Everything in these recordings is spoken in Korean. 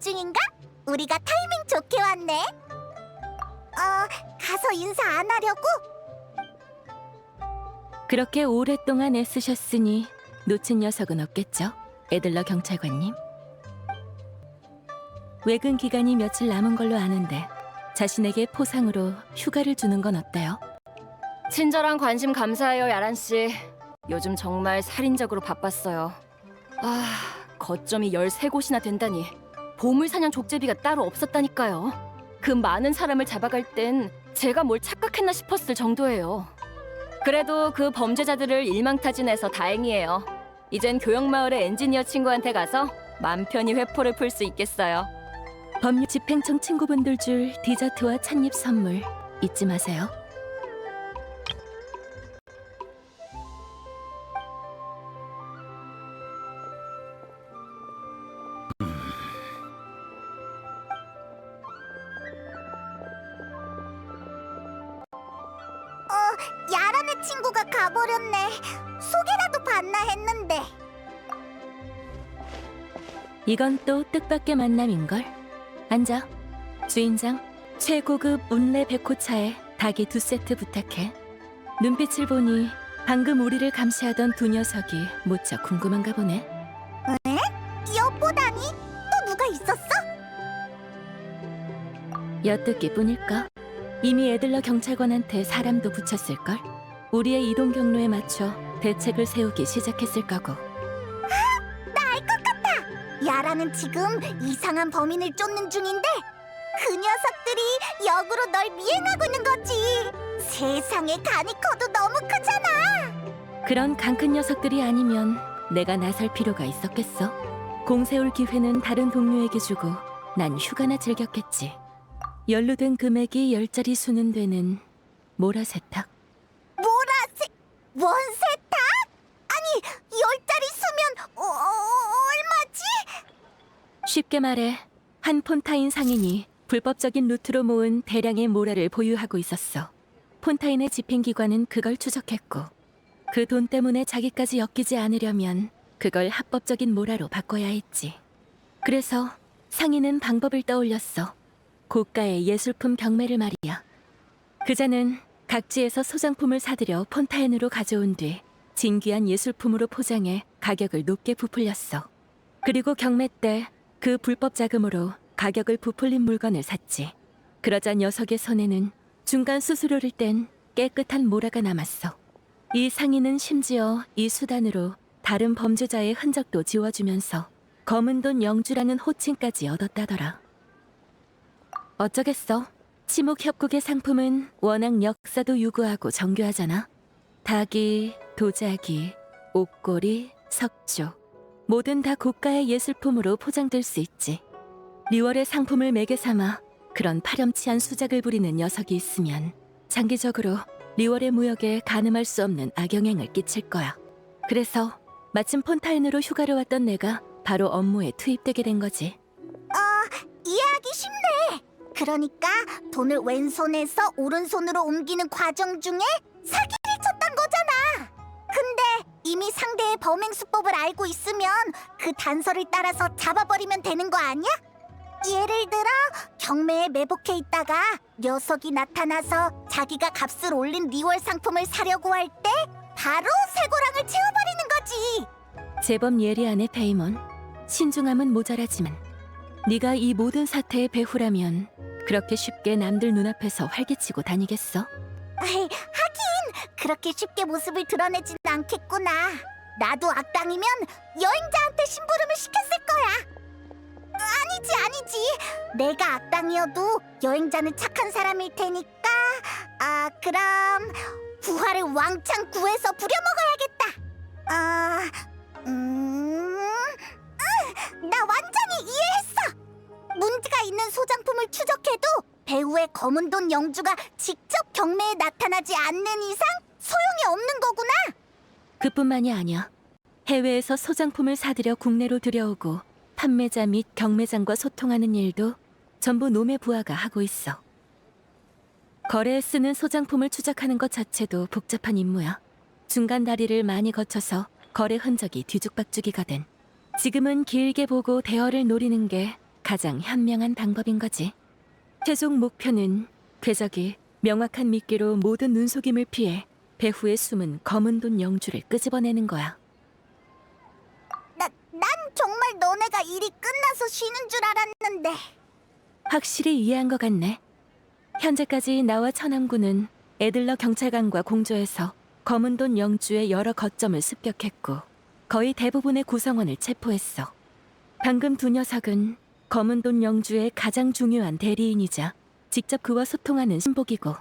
중인가? 우리가 타이밍 좋게 왔네. 어, 가서 인사 안 하려고? 그렇게 오랫동안 애쓰셨으니 놓친 녀석은 없겠죠? 에들러 경찰관님. 외근 기간이 며칠 남은 걸로 아는데 자신에게 포상으로 휴가를 주는 건 어때요? 친절한 관심 감사해요, 야란 씨. 요즘 정말 살인적으로 바빴어요. 아, 거점이 13곳이나 된다니. 보물 사냥 족제비가 따로 없었다니까요. 그 많은 사람을 잡아갈 땐 제가 뭘 착각했나 싶었을 정도예요. 그래도 그 범죄자들을 일망타진해서 다행이에요. 이젠 교역마을의 엔지니어 친구한테 가서 맘 편히 회포를 풀 수 있겠어요. 법률 집행청 친구분들 줄 디저트와 찻잎 선물 잊지 마세요. 이건 또 뜻밖의 만남인걸. 앉아. 주인장, 최고급 운레 백호차에 닭이 두 세트 부탁해. 눈빛을 보니 방금 우리를 감시하던 두 녀석이 무척 궁금한가 보네. 엿보다니? 또 누가 있었어? 엿듣기 뿐일까? 이미 에들러 경찰관한테 사람도 붙였을걸? 우리의 이동 경로에 맞춰 대책을 세우기 시작했을 거고. 야라는 지금 이상한 범인을 쫓는 중인데 그 녀석들이 역으로 널 미행하고 있는 거지. 세상에 간이 커도 너무 크잖아. 그런 강큰 녀석들이 아니면 내가 나설 필요가 있었겠어? 공세울 기회는 다른 동료에게 주고 난 휴가나 즐겼겠지. 연루된 금액이 열 자리 수는 되는 모라 세탁. 뭐라세? 원세탁? 아니 열짜리 수면 어, 얼마지? 쉽게 말해 한 폰타인 상인이 불법적인 루트로 모은 대량의 모라를 보유하고 있었어. 폰타인의 집행기관은 그걸 추적했고 그 돈 때문에 자기까지 엮이지 않으려면 그걸 합법적인 모라로 바꿔야 했지. 그래서 상인은 방법을 떠올렸어. 고가의 예술품 경매를 말이야. 그자는 각지에서 소장품을 사들여 폰타인으로 가져온 뒤 진귀한 예술품으로 포장해 가격을 높게 부풀렸어. 그리고 경매 때 그 불법 자금으로 가격을 부풀린 물건을 샀지. 그러자 녀석의 손에는 중간 수수료를 뗀 깨끗한 모라가 남았어. 이 상인은 심지어 이 수단으로 다른 범죄자의 흔적도 지워주면서 검은 돈 영주라는 호칭까지 얻었다더라. 어쩌겠어. 치목 협곡의 상품은 워낙 역사도 유구하고 정교하잖아. 닭이, 도자기, 옷걸이, 석조. 뭐든 다 고가의 예술품으로 포장될 수 있지. 리월의 상품을 매개 삼아 그런 파렴치한 수작을 부리는 녀석이 있으면 장기적으로 리월의 무역에 가늠할 수 없는 악영향을 끼칠 거야. 그래서 마침 폰타인으로 휴가를 왔던 내가 바로 업무에 투입되게 된 거지. 이해하기 쉽네. 그러니까 돈을 왼손에서 오른손으로 옮기는 과정 중에. 근데 이미 상대의 범행 수법을 알고 있으면 그 단서를 따라서 잡아버리면 되는 거 아니야? 예를 들어 경매에 매복해 있다가 녀석이 나타나서 자기가 값을 올린 리월 상품을 사려고 할 때 바로 쇠고랑을 채워버리는 거지. 제법 예리하네 페이몬. 신중함은 모자라지만 네가 이 모든 사태의 배후라면 그렇게 쉽게 남들 눈앞에서 활개치고 다니겠어? 에이, 하긴 그렇게 쉽게 모습을 드러내진 않겠구나. 나도 악당이면 여행자한테 심부름을 시켰을 거야. 아니지 아니지. 내가 악당이어도 여행자는 착한 사람일 테니까. 아 그럼 부활을 왕창 구해서 부려먹어야겠다. 아, 음, 응, 나 완전히 이해했어. 문제가 있는 소장품을 추적해도 배우의 검은 돈 영주가 직접 경매에 나타나지 않는 이상 소용이 없는 거구나. 그뿐만이 아니야. 해외에서 소장품을 사들여 국내로 들여오고 판매자 및 경매장과 소통하는 일도 전부 놈의 부하가 하고 있어. 거래에 쓰는 소장품을 추적하는 것 자체도 복잡한 임무야. 중간 다리를 많이 거쳐서 거래 흔적이 뒤죽박죽이거든. 지금은 길게 보고 대어를 노리는 게 가장 현명한 방법인 거지. 최종 목표는 궤적이 명확한 미끼로 모든 눈속임을 피해 배후에 숨은 검은 돈 영주를 끄집어내는 거야. 나, 난 정말 너네가 일이 끝나서 쉬는 줄 알았는데. 확실히 이해한 것 같네. 현재까지 나와 천암군은 에들러 경찰관과 공조해서 검은 돈 영주의 여러 거점을 습격했고 거의 대부분의 구성원을 체포했어. 방금 두 녀석은 검은 돈 영주의 가장 중요한 대리인이자 직접 그와 소통하는 신복이고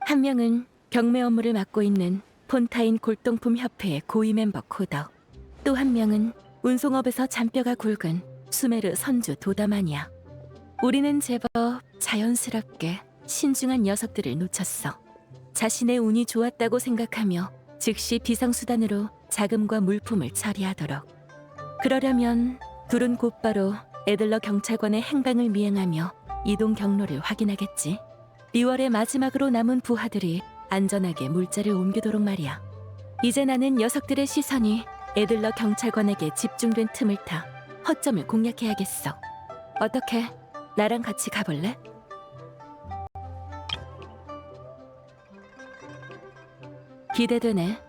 한 명은 경매 업무를 맡고 있는 폰타인 골동품 협회의 고위 멤버 코더 또 한 명은 운송업에서 잔뼈가 굵은 수메르 선주 도다만이야. 우리는 제법 자연스럽게 신중한 녀석들을 놓쳤어. 자신의 운이 좋았다고 생각하며 즉시 비상수단으로 자금과 물품을 처리하도록. 그러려면 둘은 곧바로 에들러 경찰관의 행방을 미행하며 이동 경로를 확인하겠지. 2월의 마지막으로 남은 부하들이 안전하게 물자를 옮기도록 말이야. 이제 나는 녀석들의 시선이 에들러 경찰관에게 집중된 틈을 타 허점을 공략해야겠어. 어떻게? 나랑 같이 가볼래? 기대되네.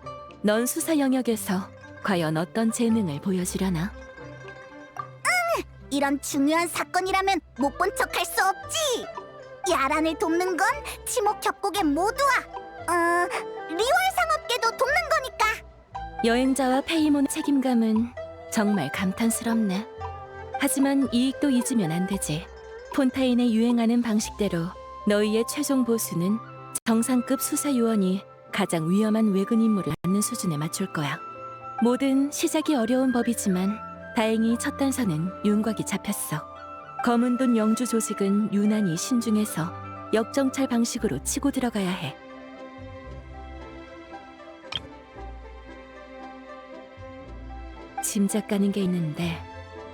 넌 수사 영역에서 과연 어떤 재능을 보여주려나? 이런 중요한 사건이라면 못 본 척할 수 없지. 야란을 돕는 건 치목 협곡의 모두와 어, 리월 상업계도 돕는 거니까. 여행자와 페이몬 책임감은 정말 감탄스럽네. 하지만 이익도 잊으면 안 되지. 폰타인에 유행하는 방식대로 너희의 최종 보수는 정상급 수사 요원이 가장 위험한 외근 임무를 맡는 수준에 맞출 거야. 모든 시작이 어려운 법이지만 다행히 첫 단서는 윤곽이 잡혔어. 검은 돈 영주 조직은 유난히 신중해서 역정찰 방식으로 치고 들어가야 해. 짐작 가는 게 있는데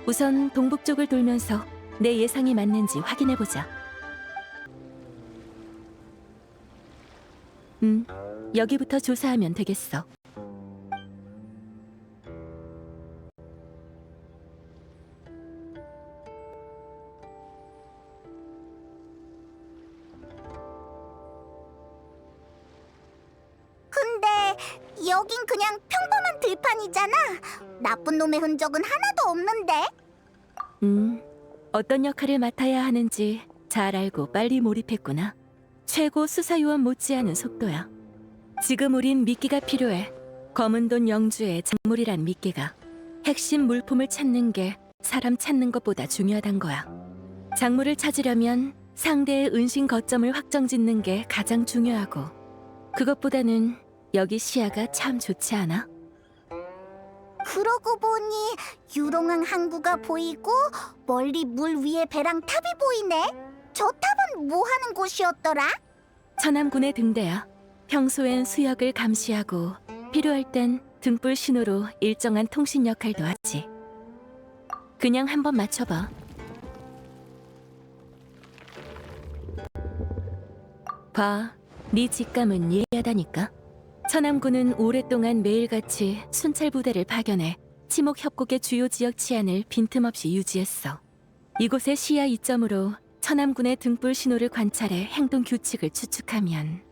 우선 동북 쪽을 돌면서 내 예상이 맞는지 확인해 보자. 음, 여기부터 조사하면 되겠어. 놈의 흔적은 하나도 없는데. 음, 어떤 역할을 맡아야 하는지 잘 알고 빨리 몰입했구나. 최고 수사요원 못지않은 속도야. 지금 우린 미끼가 필요해. 검은 돈 영주의 작물이란 미끼가 핵심 물품을 찾는 게 사람 찾는 것보다 중요하단 거야. 작물을 찾으려면 상대의 은신 거점을 확정짓는 게 가장 중요하고 그것보다는 여기 시야가 참 좋지 않아? 그러고 보니 유롱항 항구가 보이고 멀리 물 위에 배랑 탑이 보이네. 저 탑은 뭐 하는 곳이었더라? 천암군의 등대야. 평소엔 수역을 감시하고 필요할 땐 등불 신호로 일정한 통신 역할도 하지. 그냥 한번 맞춰봐. 봐, 네 직감은 예리하다니까. 천암군은 오랫동안 매일같이 순찰 부대를 파견해 치목 협곡의 주요 지역 치안을 빈틈없이 유지했어. 이곳의 시야 이점으로 천암군의 등불 신호를 관찰해 행동 규칙을 추측하면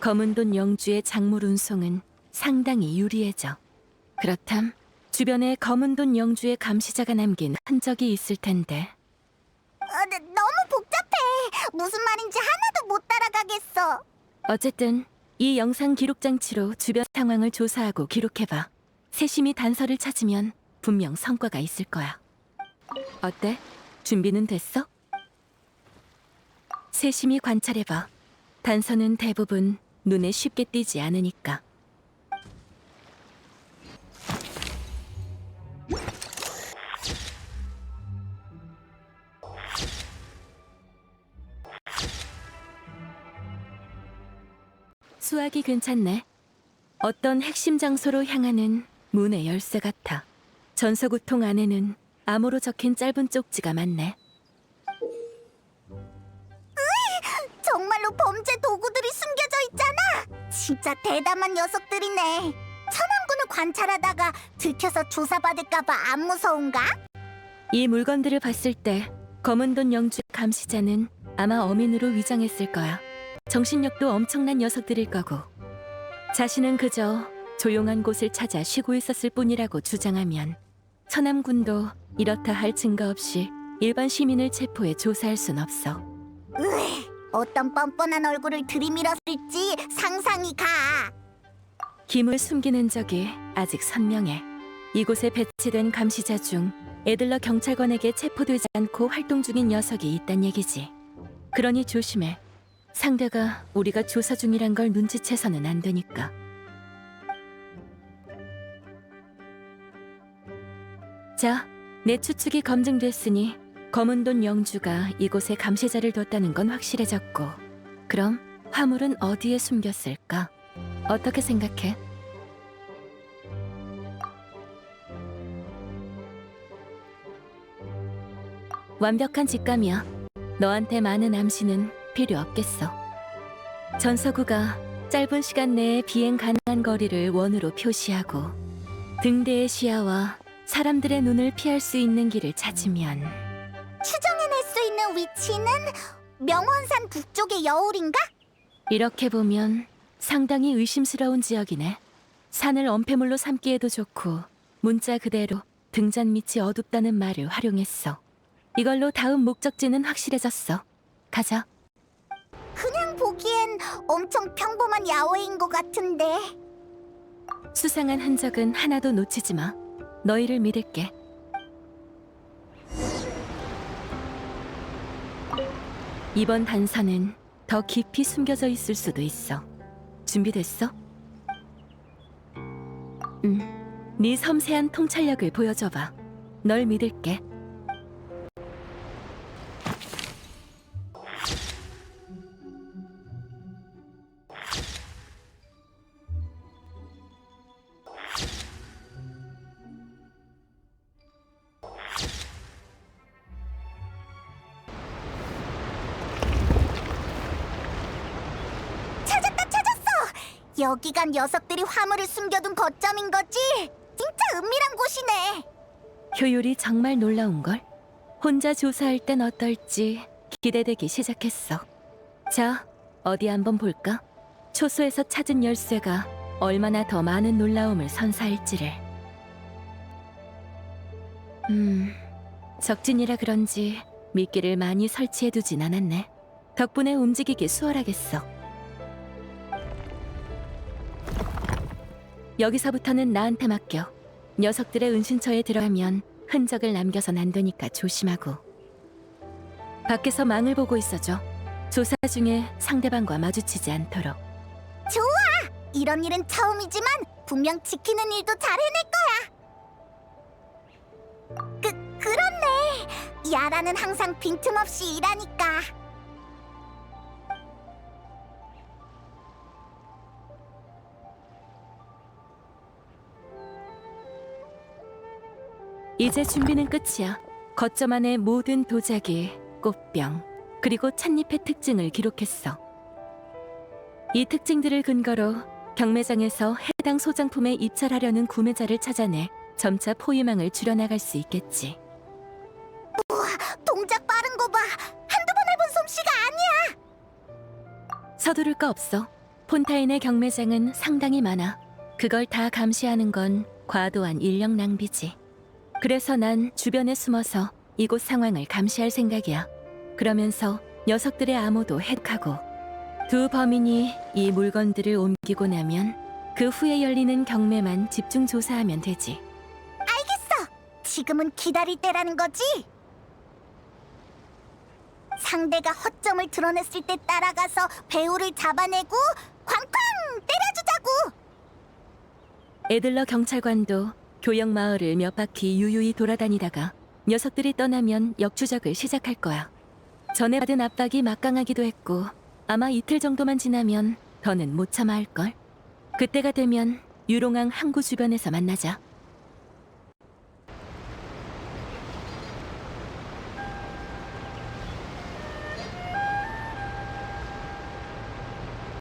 검은 돈 영주의 작물 운송은 상당히 유리해져. 그렇담 주변에 검은 돈 영주의 감시자가 남긴 흔적이 있을 텐데 어, 네, 너무 복잡해. 무슨 말인지 하나도 못 따라가겠어. 어쨌든 이 영상 기록 장치로 주변 상황을 조사하고 기록해봐. 세심히 단서를 찾으면 분명 성과가 있을 거야. 어때? 준비는 됐어? 세심히 관찰해봐. 단서는 대부분 눈에 쉽게 띄지 않으니까. 수학이 괜찮네. 어떤 핵심 장소로 향하는 문의 열쇠 같아. 전서구통 안에는 암호로 적힌 짧은 쪽지가 많네. 정말로 범죄 도구들이 숨겨져 있잖아. 진짜 대담한 녀석들이네. 천왕군을 관찰하다가 들켜서 조사받을까봐 안 무서운가? 이 물건들을 봤을 때 검은 돈 영주 감시자는 아마 어민으로 위장했을 거야. 정신력도 엄청난 녀석들일 거고. 자신은 그저 조용한 곳을 찾아 쉬고 있었을 뿐이라고 주장하면 천암군도 이렇다 할 증거 없이 일반 시민을 체포해 조사할 순 없어. 으, 어떤 뻔뻔한 얼굴을 들이밀었을지 상상이 가. 김을 숨기는 적이 아직 선명해. 이곳에 배치된 감시자 중 에들러 경찰관에게 체포되지 않고 활동 중인 녀석이 있단 얘기지. 그러니 조심해. 상대가 우리가 조사 중이란 걸 눈치채서는 안 되니까. 자, 내 추측이 검증됐으니 검은 돈 영주가 이곳에 감시자를 뒀다는 건 확실해졌고, 그럼 화물은 어디에 숨겼을까? 어떻게 생각해? 완벽한 직감이야. 너한테 많은 암시는 필요 없겠어. 전서구가 짧은 시간 내에 비행 가능한 거리를 원으로 표시하고 등대의 시야와 사람들의 눈을 피할 수 있는 길을 찾으면 추정해낼 수 있는 위치는 명원산 북쪽의 여울인가? 이렇게 보면 상당히 의심스러운 지역이네. 산을 엄폐물로 삼기에도 좋고 문자 그대로 등잔 밑이 어둡다는 말을 활용했어. 이걸로 다음 목적지는 확실해졌어. 가자. 보기엔 엄청 평범한 야외인 것 같은데. 수상한 흔적은 하나도 놓치지 마. 너희를 믿을게. 이번 단서는 더 깊이 숨겨져 있을 수도 있어. 준비됐어? 응. 네 섬세한 통찰력을 보여줘봐. 널 믿을게. 여기가 녀석들이 화물을 숨겨둔 거점인 거지? 진짜 은밀한 곳이네. 효율이 정말 놀라운 걸. 혼자 조사할 땐 어떨지 기대되기 시작했어. 자, 어디 한번 볼까? 초소에서 찾은 열쇠가 얼마나 더 많은 놀라움을 선사할지를. 음, 적진이라 그런지 미끼를 많이 설치해두진 않았네. 덕분에 움직이기 수월하겠어. 여기서부터는 나한테 맡겨. 녀석들의 은신처에 들어가면 흔적을 남겨선 안 되니까 조심하고. 밖에서 망을 보고 있어줘. 조사 중에 상대방과 마주치지 않도록. 이런 일은 처음이지만 분명 지키는 일도 잘 해낼 거야. 그 그렇네. 야라는 항상 빈틈없이 일하니까. 이제 준비는 끝이야. 거점 안의 모든 도자기, 꽃병, 그리고 찻잎의 특징을 기록했어. 이 특징들을 근거로 경매장에서 해당 소장품에 입찰하려는 구매자를 찾아내 점차 포위망을 줄여나갈 수 있겠지. 동작 빠른 거 봐. 한두 번 해본 솜씨가 아니야. 서두를 거 없어. 폰타인의 경매장은 상당히 많아. 그걸 다 감시하는 건 과도한 인력 낭비지. 그래서 난 주변에 숨어서 이곳 상황을 감시할 생각이야. 그러면서 녀석들의 암호도 해독하고 두 범인이 이 물건들을 옮기고 나면 그 후에 열리는 경매만 집중 조사하면 되지. 알겠어. 지금은 기다릴 때라는 거지. 상대가 허점을 드러냈을 때 따라가서 배우를 잡아내고 쾅쾅 때려주자고. 에들러 경찰관도 교역 마을을 몇 바퀴 유유히 돌아다니다가 녀석들이 떠나면 역추적을 시작할 거야. 전에 받은 압박이 막강하기도 했고 아마 이틀 정도만 지나면 더는 못 참아 할 걸. 그때가 되면 유롱항 항구 주변에서 만나자.